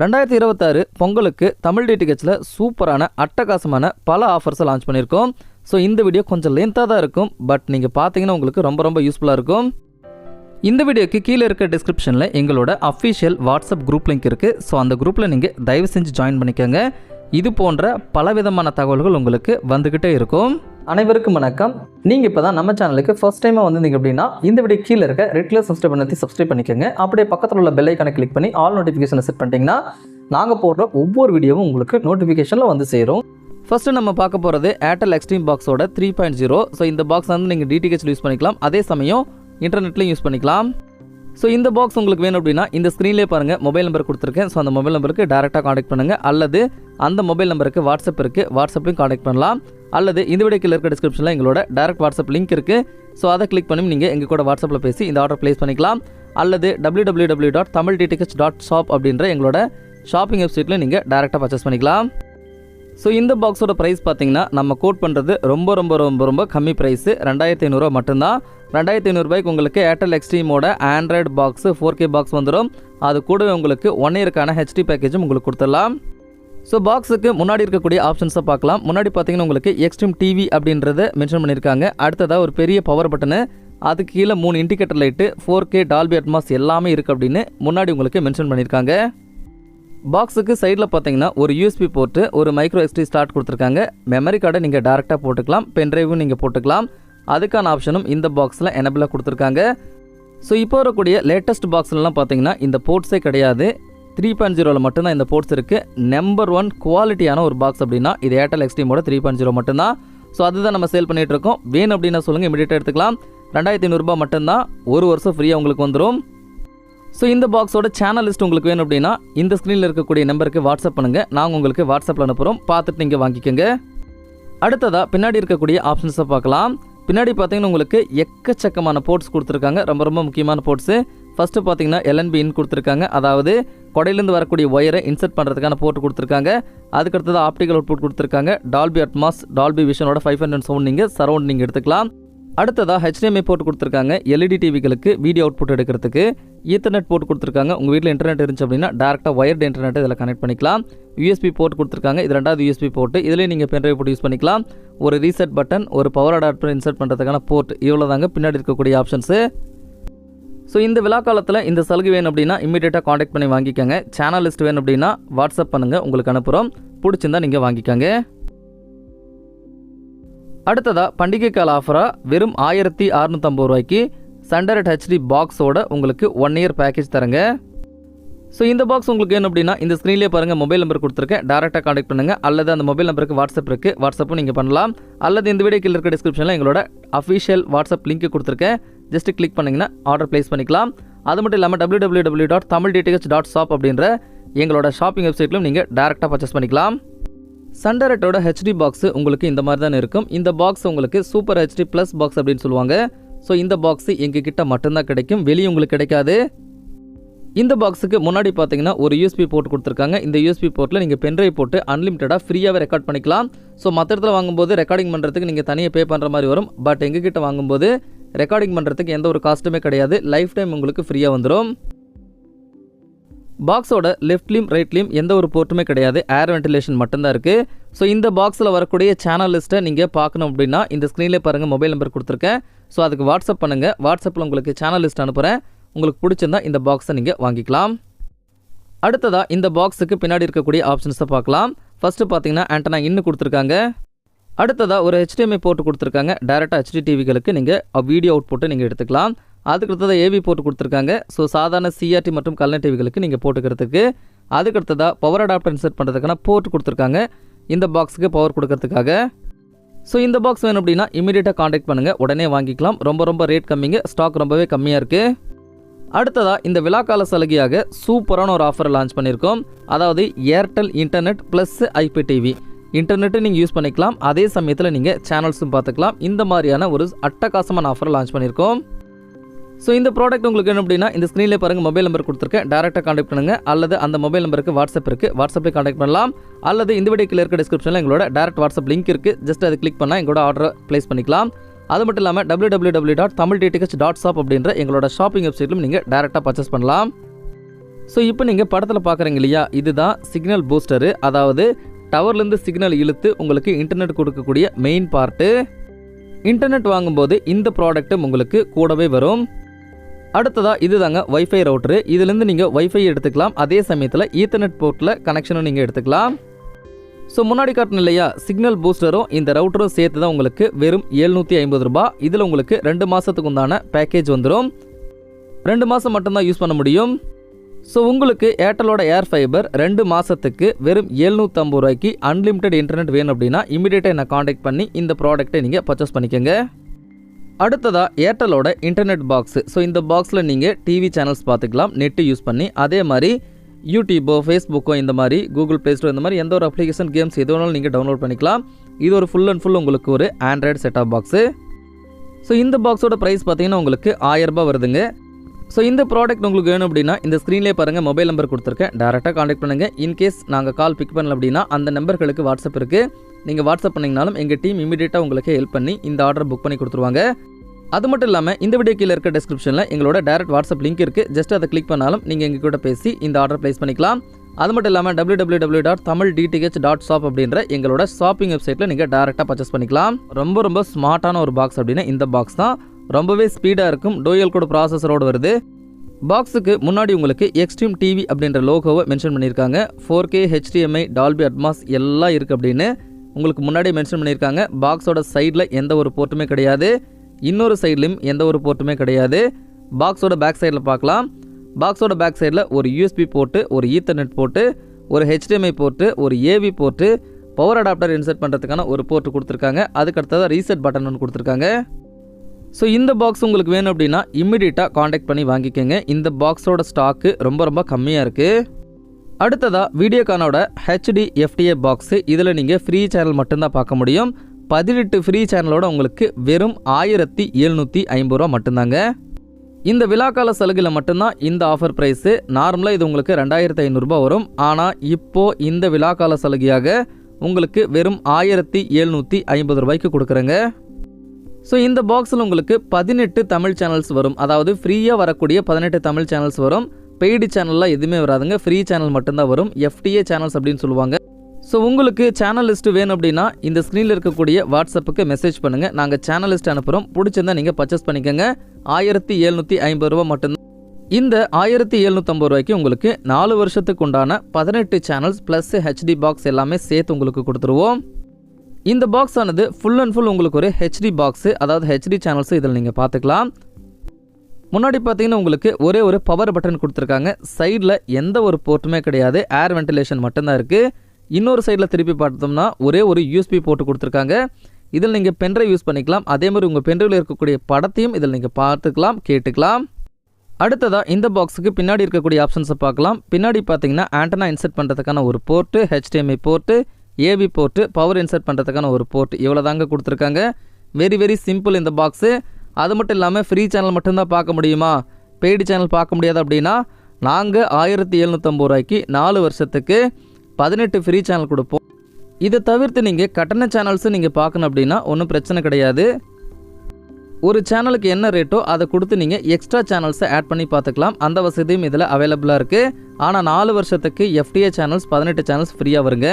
ரெண்டாயிரத்தி இருபத்தாறு பொங்கலுக்கு தமிழ் டிடிஹெச்சில் சூப்பரான அட்டகாசமான பல ஆஃபர்ஸை லான்ச் பண்ணியிருக்கோம். ஸோ இந்த வீடியோ கொஞ்சம் லென்த்தாக தான் இருக்கும். பட் நீங்கள் பார்த்தீங்கன்னா உங்களுக்கு ரொம்ப ரொம்ப யூஸ்ஃபுல்லாக இருக்கும். இந்த வீடியோக்கு கீழே இருக்க டிஸ்கிரிப்ஷனில் எங்களோட அஃபிஷியல் வாட்ஸ்அப் குரூப் லிங்க் இருக்குது ஸோ அந்த குரூப்பில் நீங்கள் தயவு செஞ்சு ஜாயின் பண்ணிக்கோங்க. இது போன்ற பலவிதமான தகவல்கள் உங்களுக்கு வந்துக்கிட்டே இருக்கும். அனைவருக்கும் வணக்கம். நீங்கள் இப்போ தான் நம்ம சேனலுக்கு ஃபஸ்ட் டைமாக வந்திருந்தீங்க அப்படின்னா இந்த வீடியோ கீழே இருக்க ரெட் கலர் சப்ஸ்கிரைப் பண்ணி சப்ஸ்கிரைப் பண்ணிக்கோங்க. அப்படியே பக்கத்தில் உள்ள பெல் ஐக்கானை கிளிக் பண்ணி ஆல் நோட்டிஃபிகேஷனை செட் பண்ணிட்டீங்கன்னா நாங்கள் போடுற ஒவ்வொரு வீடியோவும் உங்களுக்கு நோட்டிஃபிகேஷனில் வந்து சேரும். ஃபர்ஸ்ட்டு நம்ம பார்க்க போகிறது ஏர்டெல் எக்ஸ்ட்ரீம் பாக்ஸோட த்ரீ பாயிண்ட் ஜீரோ ஸோ இந்த பாக்ஸ் வந்து நீங்கள் டிடிஹெச் யூஸ் பண்ணிக்கலாம். அதே சமயம் இன்டர்நெட்லையும் யூஸ் பண்ணிக்கலாம். ஸோ இந்த பாக்ஸ் உங்களுக்கு வேணும் அப்படின்னா இந்த ஸ்க்ரீன்லேயே பாருங்கள் மொபைல் நம்பர் கொடுத்துருக்கேன். ஸோ அந்த மொபைல் நம்பருக்கு டேரெக்டாக காண்டாக்ட் பண்ணுங்கள் அல்லது அந்த மொபைல் நம்பருக்கு வாட்ஸ்அப் இருக்குது வாட்ஸ்அப்லையும் காண்டாக்ட் பண்ணலாம். அல்லது இந்த வீடியோ இருக்க டிஸ்கிரிப்ஷனில் எங்களோட டேரக்ட் வாட்ஸ்அப் லிங்க் இருக்குது ஸோ அதை கிளிக் பண்ணி நீங்கள் எங்கள் கூட வாட்ஸ்அப்பில் பேசி இந்த ஆர்டர் ப்ளேஸ் பண்ணிக்கலாம். அல்லது W W W dot Tamil DTH dot shop அப்படின்ற எங்களோட ஷாப்பிங் வெப்சைட்டில் நீங்கள் டேரெக்டாக பர்ச்சேஸ் பண்ணிக்கலாம். ஸோ இந்த பாக்ஸோட ப்ரைஸ் பார்த்தீங்கன்னா நம்ம கோட் பண்ணுறது ரொம்ப ரொம்ப ரொம்ப ரொம்ப கம்மி ப்ரைஸு ரெண்டாயிரத்தி ஐநூறுரூவா மட்டும்தான். ரெண்டாயிரத்தி ஐநூறுபாய்க்கு உங்களுக்கு Airtel எக்ஸ்ட்ரீமோட Android box four K box வந்துடும் அது கூடவே உங்களுக்கு ஒன் இயருக்கான ஹெச்டி பேக்கேஜும் உங்களுக்கு கொடுத்துடலாம். ஸோ பாக்ஸுக்கு முன்னாடி இருக்கக்கூடிய ஆப்ஷன்ஸை பார்க்கலாம். முன்னாடி பார்த்தீங்கன்னா உங்களுக்கு எக்ஸ்ட்ரீம் டிவி அப்படின்றத மென்ஷன் பண்ணியிருக்காங்க. அடுத்ததாக ஒரு பெரிய பவர் பட்டனு அதுக்கு கீழே மூணு indicator light four K Dolby Atmos எல்லாமே இருக்குது அப்படின்னு முன்னாடி உங்களுக்கு மென்ஷன் பண்ணியிருக்காங்க. பாக்ஸுக்கு சைடில் பார்த்தீங்கன்னா ஒரு யூஎஸ்பி போட்டு ஒரு மைக்ரோ எக்ஸ்டி ஸ்டார்ட் கொடுத்துருக்காங்க. மெமரி கார்டை நீங்கள் டேரெக்டாக போட்டுக்கலாம். பென்ட்ரைவும் நீங்கள் போட்டுக்கலாம். அதுக்கான ஆப்ஷனும் இந்த பாக்ஸில் எனபிளாக கொடுத்துருக்காங்க. ஸோ இப்போ வரக்கூடிய லேட்டஸ்ட் பாக்ஸ்லாம் பார்த்தீங்கன்னா இந்த போர்ட்ஸே கிடையாது. த்ரீ பாயிண்ட் ஜீரோவில் மட்டும்தான் இந்த போர்ட்ஸ் இருக்குது நம்பர் ஒன் குவாலிட்டியான ஒரு பாக்ஸ் அப்படின்னா இது ஏர்டெல் எக்ஸ்ட்ரீமோட த்ரீ பாயிண்ட் ஜீரோ மட்டும்தான். ஸோ அதுதான் நம்ம சேல் பண்ணிகிட்டு இருக்கோம். வேணும் அப்படின்னா சொல்லுங்கள் இமீடியட்டாக எடுத்துக்கலாம். ரெண்டாயிரத்தி ஐநூறுரூபா மட்டும்தான். ஒரு வருஷம் ஃப்ரீயாக உங்களுக்கு வந்துடும் ஸோ இந்த பாக்ஸோட சேனல் லிஸ்ட் உங்களுக்கு வேணும் அப்படின்னா இந்த ஸ்க்ரீனில் இருக்கக்கூடிய நம்பருக்கு வாட்ஸ்அப் பண்ணுங்கள் நாங்கள் உங்களுக்கு வாட்ஸ்அப்பில் அனுப்புகிறோம் பார்த்துட்டு நீங்கள் வாங்கிக்கோங்க. அடுத்ததாக பின்னாடி இருக்கக்கூடிய ஆப்ஷன்ஸை பார்க்கலாம். பின்னாடி பார்த்தீங்கன்னா உங்களுக்கு எக்கச்சக்கமான போர்ட்ஸ் கொடுத்துருக்காங்க. ரொம்ப ரொம்ப முக்கியமான போர்ட்ஸு ஃபஸ்ட்டு பார்த்தீங்கன்னா எல்என்பி இன் கொடுத்துருக்காங்க. அதாவது கொடையிலேருந்து வரக்கூடிய ஒயரை இன்சர்ட் பண்ணுறதுக்கான போர்ட் கொடுத்துருக்காங்க. அதுக்கடுத்தது ஆப்டிக்கல் அவுட்புட் கொடுத்துருக்காங்க. டால்பி அட்மாஸ் டால்பி விஷனோட ஃபைவ் ஹண்ட்ரட் சவுண்ட் நீங்கள் சரௌண்ட் நீங்கள் எடுத்துக்கலாம். அடுத்ததாக ஹெச்டிஎம்ஐ போர்ட் கொடுத்துருக்காங்க. எல்இடி டிவிகளுக்கு வீடியோ அவுட்புட் எடுக்கிறதுக்கு. ஈத்தர்நெட் போர்ட் கொடுத்துருக்காங்க. உங்கள் வீட்டில் இன்டர்நெட் இருந்துச்சு அப்படின்னா டேரெக்டாக ஒயர்டு இன்டர்நெட் இதில் கனெக்ட் பண்ணிக்கலாம். யூஎஸ்பி போர்ட் கொடுத்துருக்காங்க. இது ரெண்டாவது யூஎஸ்பி போர்ட்டு இதில் நீங்கள் பென்ட்ரைவ் போட்டு யூஸ் பண்ணிக்கலாம். ஒரு ரீசெட் பட்டன் ஒரு பவர் அடாப்டர் இன்சர்ட் பண்ணுறதுக்கான போர்ட் இவ்வளோ தாங்க பின்னாடி இருக்கக்கூடிய ஆப்ஷன்ஸு ஸோ இந்த விழா காலத்தில் இந்த சலுகை வேணும் அப்படின்னா இமீடியட்டாக காண்டாக்ட் பண்ணி வாங்கிக்கோங்க. சேனல் லிஸ்ட் வேணும் அப்படின்னா வாட்ஸ்அப் பண்ணுங்கள் உங்களுக்கு அனுப்புகிறோம் பிடிச்சிருந்தா நீங்கள் வாங்கிக்கோங்க. அடுத்ததாக பண்டிகை கால ஆஃபராக வெறும் ஆயிரத்தி அறநூற்றம்பது ரூபாய்க்கு சண்டரட் ஹெச்டி பாக்ஸோட உங்களுக்கு ஒன் இயர் பேக்கேஜ் தரங்க. ஸோ இந்த பாக்ஸ் உங்களுக்கு வேணும் அப்படின்னா இந்த ஸ்க்ரீன்லேயே பாருங்கள் மொபைல் நம்பர் கொடுத்துருக்கேன். டேரெக்டாக காண்டாக்ட் பண்ணுங்கள் அல்லது அந்த மொபைல் நம்பருக்கு வாட்ஸ்அப் இருக்குது வாட்ஸ்அப்பும் நீங்கள் பண்ணலாம். அல்லது இந்த வீடியோ கீழே இருக்க டிஸ்கிரிப்ஷனில் எங்களோட அஃபிஷியல் வாட்ஸ்அப் லிங்க் கொடுத்துருக்கேன். ஜஸ்ட் கிளிக் பண்ணிங்கன்னா ஆர்டர் ப்ளேஸ் பண்ணிக்கலாம். அது மட்டும் இல்லாமல் W W W dot Tamil DTH dot shop அப்படின்ற எங்களோட ஷாப்பிங் வெப்சைட்லையும் நீங்கள் டேரெக்டாக பர்ச்சேஸ் பண்ணிக்கலாம். சண்டரட்டோட ஹெச்டி பாக்ஸ் உங்களுக்கு இந்த மாதிரி தான் இருக்கும். இந்த பாக்ஸ் உங்களுக்கு சூப்பர் ஹெச்டி ப்ளஸ் பாக்ஸ் அப்படின்னு சொல்லுவாங்க. ஸோ இந்த பாக்ஸ் எங்ககிட்ட மட்டும்தான் கிடைக்கும். வெளியே உங்களுக்கு கிடைக்காது. இந்த பாக்ஸுக்கு முன்னாடி பார்த்தீங்கன்னா ஒரு யூஎஸ்பி போர்ட் கொடுத்துருக்காங்க. இந்த யூஎஸ்பி போர்ட்டில் நீங்கள் பென்ட்ரைவ் போட்டு அன்லிமிட்டடாக ஃப்ரீயாகவே ரெக்கார்ட் பண்ணிக்கலாம். ஸோ மற்ற இடத்துல வாங்கும்போது ரெக்கார்டிங் பண்ணுறதுக்கு நீங்கள் தனியாக பே பண்ணுற மாதிரி வரும். பட் எங்ககிட்ட வாங்கும்போது ரெக்கார்டிங் பண்ணுறதுக்கு எந்த ஒரு காஸ்ட்டுமே கிடையாது. லைஃப் டைம் உங்களுக்கு ஃப்ரீயாக வந்துடும் பாக்ஸோட லெஃப்ட்லேயும் ரைட்லேயும் எந்த ஒரு போர்ட்டுமே கிடையாது. ஏர் வென்டிலேஷன் மட்டும்தான் இருக்குது ஸோ இந்த பாக்ஸில் வரக்கூடிய சேனல் லிஸ்ட்டை நீங்கள் பார்க்கணும் அப்படின்னா இந்த ஸ்க்ரீனில் பாருங்கள் மொபைல் நம்பர் கொடுத்துருக்கேன். ஸோ அதுக்கு வாட்ஸ்அப் பண்ணுங்கள் வாட்ஸ்அப்பில் உங்களுக்கு சேனல் லிஸ்ட் அனுப்புகிறேன் உங்களுக்கு பிடிச்சிருந்தா இந்த பாக்ஸை நீங்கள் வாங்கிக்கலாம். அடுத்ததாக இந்த பாக்ஸுக்கு பின்னாடி இருக்கக்கூடிய ஆப்ஷன்ஸை பார்க்கலாம். ஃபஸ்ட்டு பார்த்தீங்கன்னா ஆண்டனா இன்னும் கொடுத்துருக்காங்க. அடுத்ததாக ஒரு ஹெச்டிஎம்ஐ போட்டு கொடுத்துருக்காங்க. டேரெக்டாக ஹெச்டி டிவிகளுக்கு நீங்கள் வீடியோ அவுட் போட்டு நீங்கள் எடுத்துக்கலாம். அதுக்கு அடுத்ததாக ஏவி போட்டு கொடுத்துருக்காங்க. ஸோ சாதாரண சிஆர்டி மற்றும் கல்ன டிவிகளுக்கு நீங்கள் போட்டுக்கிறதுக்கு. அதுக்கு அடுத்ததாக பவர் அடாப்டர் இன்சர்ட் பண்ணுறதுக்கான போர்ட் கொடுத்துருக்காங்க. இந்த பாக்ஸுக்கு பவர் கொடுக்கறதுக்காக. ஸோ இந்த பாக்ஸ் வேணும் அப்படின்னா இமீடியட்டாக காண்டாக்ட் பண்ணுங்கள் உடனே வாங்கிக்கலாம். ரொம்ப ரொம்ப ரேட் கம்மிங்க. ஸ்டாக் ரொம்பவே கம்மியாக இருக்குது அடுத்ததாக இந்த விழாக்கால சலுகையாக சூப்பரான ஒரு ஆஃபர் லான்ச் பண்ணியிருக்கோம் அதாவது Airtel internet plus IP TV internet நீங்கள் யூஸ் பண்ணிக்கலாம். அதே சமயத்தில் நீங்கள் சேனல்ஸும் பார்த்துக்கலாம் இந்த மாதிரியான ஒரு அட்டகாசமான ஆஃபர் லான்ச் பண்ணியிருக்கோம் ஸோ இந்த ப்ராடக்ட் உங்களுக்கு என்ன அப்படின்னா இந்த ஸ்க்ரீனில் பாருங்கள் மொபைல் நம்பர் கொடுத்துருக்கேன். டேரெக்டாக காண்டாக்ட் பண்ணுங்கள் அல்லது அந்த மொபைல் நம்பருக்கு வாட்ஸ்அப் இருக்குது வாட்ஸ்அப்பில் காண்டாக்ட் பண்ணலாம். அல்லது இந்த வீடியோக்கில் இருக்க டிஸ்கிரிப்ஷனில் எங்களோட டேரக்ட் வாட்ஸ்அப் லிங்க் இருக்குது ஜஸ்ட் அதை கிளிக் பண்ணால் எங்களோட ஆர்டர் ப்ளேஸ் பண்ணிக்கலாம். அது மட்டும் இல்லாமல் W W W dot Tamil DTH dot shop அப்படின்ற எங்களோட ஷாப்பிங் வெப்சைட்லும் நீங்கள் டேரெக்டாக பர்ச்சேஸ் பண்ணலாம். ஸோ இப்போ நீங்கள் படத்தில் பார்க்குறீங்க இல்லையா? இதுதான் சிக்னல் பூஸ்டரு அதாவது டவர்லேருந்து சிக்னல் இழுத்து உங்களுக்கு இன்டர்நெட் கொடுக்கக்கூடிய மெயின் பார்ட்டு இன்டர்நெட் வாங்கும்போது இந்த ப்ராடக்ட்டும் உங்களுக்கு கூடவே வரும். அடுத்ததாக இது தாங்க ஒய்ஃபை ரவுட்ரு இதுலேருந்து நீங்கள் ஒய்ஃபை எடுத்துக்கலாம். அதே சமயத்தில் ஈத்தர்நெட் போர்ட்டில் கனெக்ஷனும் நீங்கள் எடுத்துக்கலாம். ஸோ முன்னாடி காட்டணும் இல்லையா சிக்னல் பூஸ்டரும் இந்த ரவுட்டரும் சேர்த்து தான் உங்களுக்கு வெறும் எழுநூற்றி ஐம்பது ரூபாய். இதில் உங்களுக்கு ரெண்டு மாதத்துக்கு உண்டான பேக்கேஜ் வந்துடும் ரெண்டு மாதம் மட்டும்தான் யூஸ் பண்ண முடியும். ஸோ உங்களுக்கு ஏர்டெலோட ஏர் ஃபைபர் ரெண்டு மாதத்துக்கு வெறும் எழுநூற்றம்பது ரூபாய்க்கு அன்லிமிட்டெட் இன்டர்நெட் வேணும் அப்படின்னா இமீடியட்டாக என்னை காண்டாக்ட் பண்ணி இந்த ப்ராடக்ட்டை நீங்கள் பர்ச்சேஸ் பண்ணிக்கோங்க. அடுத்ததாக ஏர்டெலோட இன்டர்நெட் பாக்ஸு ஸோ இந்த பாக்ஸில் நீங்கள் டிவி சேனல்ஸ் பார்த்துக்கலாம் நெட்டு யூஸ் பண்ணி. அதே மாதிரி யூடியூபோ ஃபேஸ்புக்கோ இந்த மாதிரி கூகுள் ப்ளே ஸ்டோர் இந்த மாதிரி எந்த ஒரு அப்ளிகேஷன் கேம்ஸ் எது வேணாலும் நீங்கள் டவுன்லோட் பண்ணிக்கலாம். இது ஒரு ஃபுல் அண்ட் ஃபுல் உங்களுக்கு ஒரு ஆண்ட்ராய்டு செட்டாப் பாக்ஸு ஸோ இந்த பாக்ஸோட ப்ரைஸ் பார்த்தீங்கன்னா உங்களுக்கு 1000 வருதுங்க. ஸோ இந்த ப்ராடக்ட் உங்களுக்கு வேணும் அப்படின்னா இந்த ஸ்க்ரீன்லேயே பாருங்கள் மொபைல் நம்பர் கொடுத்துருக்கேன். டேரெக்டாக காண்டாக்ட் பண்ணுங்கள் இன்கேஸ் நாங்கள் கால் பிக் பண்ணல அப்படின்னா அந்த நம்பர்களுக்கு வாட்ஸ்அப் இருக்குது நீங்கள் வாட்ஸ்அப் பண்ணிங்கனாலும் எங்கள் டீம் இமீடியட்டாக உங்களுக்கு ஹெல்ப் பண்ணி இந்த ஆர்டர் புக் பண்ணி கொடுத்துருவாங்க. அது மட்டும் இல்லாமல் இந்த வீடியோ கீழே இருக்க டிஸ்கிரிப்ஷனில் எங்களோட டேரக்ட் வாட்ஸ்அப் லிங்க் இருக்குது ஜஸ்ட் அதை கிளிக் பண்ணாலும் நீங்கள் எங்கள் கூட பேசி இந்த ஆர்டர் ப்ளேஸ் பண்ணிக்கலாம். அது மட்டும் இல்லாமல் W W W dot Tamil DTH dot shop அப்படின்ற எங்களோட ஷாப்பிங் வெப்சைட்டில் நீங்கள் டேரெக்டாக பர்ச்சேஸ் பண்ணிக்கலாம். ரொம்ப ரொம்ப ஸ்மார்ட்டான ஒரு பாக்ஸ் அப்படின்னா இந்த பாக்ஸ் தான். ரொம்பவே ஸ்பீடாக இருக்கும். டோயல் கூட ப்ராசஸரோடு வருது. பாக்ஸுக்கு முன்னாடி உங்களுக்கு எக்ஸ்ட்ரீம் டிவி அப்படின்ற லோகோவை மென்ஷன் பண்ணியிருக்காங்க. Four K HDMI Dolby Atmos எல்லாம் இருக்குது அப்படின்னு உங்களுக்கு முன்னாடி மென்ஷன் பண்ணியிருக்காங்க. பாக்ஸோட சைடில் எந்த ஒரு போர்ட்டுமே கிடையாது. இன்னொரு சைட்லையும் எந்த ஒரு போர்ட்டுமே கிடையாது. பாக்ஸோட பேக் சைடில் பார்க்கலாம். பாக்ஸோட பேக் சைடில் ஒரு யூஎஸ்பி போட்டு ஒரு ஈத்தர்நெட் போட்டு ஒரு ஹெச்டிஎம்ஐ போட்டு ஒரு ஏவி போட்டு பவர் அடாப்டர் இன்சர்ட் பண்ணுறதுக்கான ஒரு போர்ட்டு கொடுத்துருக்காங்க. அதுக்கு அடுத்ததாக ரீசெட் பட்டன் ஒன்று கொடுத்துருக்காங்க. ஸோ இந்த பாக்ஸ் உங்களுக்கு வேணும் அப்படின்னா இம்மிடியட்டாக காண்டாக்ட் பண்ணி வாங்கிக்கோங்க. இந்த பாக்ஸோட ஸ்டாக்கு ரொம்ப ரொம்ப கம்மியாக இருக்குது அடுத்ததாக வீடியோகானோட ஹெச்டி எஃப்டிஏ பாக்ஸு இதில் நீங்கள் ஃப்ரீ சேனல் மட்டும்தான் பார்க்க முடியும். பதினெட்டு ஃப்ரீ சேனலோட உங்களுக்கு வெறும் ஆயிரத்தி எழுநூற்றி ஐம்பது ரூபா மட்டும்தாங்க. இந்த விழாக்கால சலுகையில் மட்டும்தான் இந்த ஆஃபர் ப்ரைஸு நார்மலாக இது உங்களுக்கு ரெண்டாயிரத்தி ஐநூறுரூபா வரும். ஆனால் இப்போது இந்த விழாக்கால சலுகையாக உங்களுக்கு வெறும் ஆயிரத்தி எழுநூற்றி ஐம்பது ரூபாய்க்கு கொடுக்குறேங்க. ஸோ இந்த பாக்ஸில் உங்களுக்கு பதினெட்டு தமிழ் சேனல்ஸ் வரும். அதாவது ஃப்ரீயாக வரக்கூடிய பதினெட்டு தமிழ் சேனல்ஸ் வரும். பெய்டு சேனல்லாம் எதுவுமே வராதுங்க. ஃப்ரீ சேனல் மட்டும்தான் வரும். எஃப்டிஏ சேனல்ஸ் அப்படின்னு சொல்லுவாங்க. ஸோ உங்களுக்கு சேனல் லிஸ்ட் வேணும் அப்படின்னா இந்த ஸ்க்ரீனில் இருக்கக்கூடிய வாட்ஸ்அப்புக்கு மெசேஜ் பண்ணுங்கள் நாங்கள் சேனல் லிஸ்ட் அனுப்புகிறோம் பிடிச்சிருந்தா நீங்கள் பர்ச்சேஸ் பண்ணிக்கோங்க. ஆயிரத்தி எழுநூற்றி ஐம்பது ரூபா மட்டும்தான். இந்த ஆயிரத்தி எழுநூற்றம்பது ரூபாய்க்கு உங்களுக்கு நாலு வருஷத்துக்கு உண்டான பதினெட்டு சேனல்ஸ் ப்ளஸ் ஹெச்டி பாக்ஸ் எல்லாமே சேர்த்து உங்களுக்கு கொடுத்துருவோம். இந்த பாக்ஸ் ஆனது ஃபுல் அண்ட் ஃபுல் உங்களுக்கு ஒரு ஹெச்டி பாக்ஸு அதாவது ஹெச்டி சேனல்ஸ் இதில் நீங்கள் பார்த்துக்கலாம். முன்னாடி பார்த்தீங்கன்னா உங்களுக்கு ஒரே ஒரு பவர் பட்டன் கொடுத்துருக்காங்க. சைடில் எந்த ஒரு போர்ட்டுமே கிடையாது. ஏர் வென்டிலேஷன் மட்டும்தான் இருக்குது இன்னொரு சைடில் திருப்பி பார்த்தோம்னா ஒரே ஒரு யூஎஸ்பி போட்டு கொடுத்துருக்காங்க. இதில் நீங்கள் பென்ட்ரைவ் யூஸ் பண்ணிக்கலாம். அதே மாதிரி உங்கள் பென்ட்ரைவில் இருக்கக்கூடிய படத்தையும் இதில் நீங்கள் பார்த்துக்கலாம் கேட்டுக்கலாம். அடுத்ததாக இந்த பாக்ஸுக்கு பின்னாடி இருக்கக்கூடிய ஆப்ஷன்ஸை பார்க்கலாம். பின்னாடி பார்த்தீங்கன்னா ஆண்டனா இன்சர்ட் பண்ணுறதுக்கான ஒரு port HDMI port AV port power insert பண்ணுறதுக்கான ஒரு போர்ட் இவ்வளோ தாங்க கொடுத்துருக்காங்க. வெரி வெரி சிம்பிள் இந்த பாக்ஸு அது மட்டும் இல்லாமல் ஃப்ரீ சேனல் மட்டும்தான் பார்க்க முடியுமா? பெய்டு சேனல் பார்க்க முடியாது அப்படின்னா நாங்கள் ஆயிரத்தி எழுநூற்றம்பது ரூபாய்க்கு நாலு வருஷத்துக்கு பதினெட்டு ஃப்ரீ சேனல் கொடுப்போம். இதை தவிர்த்து நீங்கள் கட்டண சேனல்ஸும் நீங்கள் பார்க்கணும் அப்படின்னா ஒன்றும் பிரச்சனை கிடையாது. ஒரு சேனலுக்கு என்ன ரேட்டோ அதை கொடுத்து நீங்கள் எக்ஸ்ட்ரா சேனல்ஸை ஆட் பண்ணி பார்த்துக்கலாம். அந்த வசதியும் இதில் அவைலபிளாக இருக்குது ஆனால் நாலு வருஷத்துக்கு எஃப்டிஏ சேனல்ஸ் பதினெட்டு சேனல்ஸ் ஃப்ரீயாக வருங்க.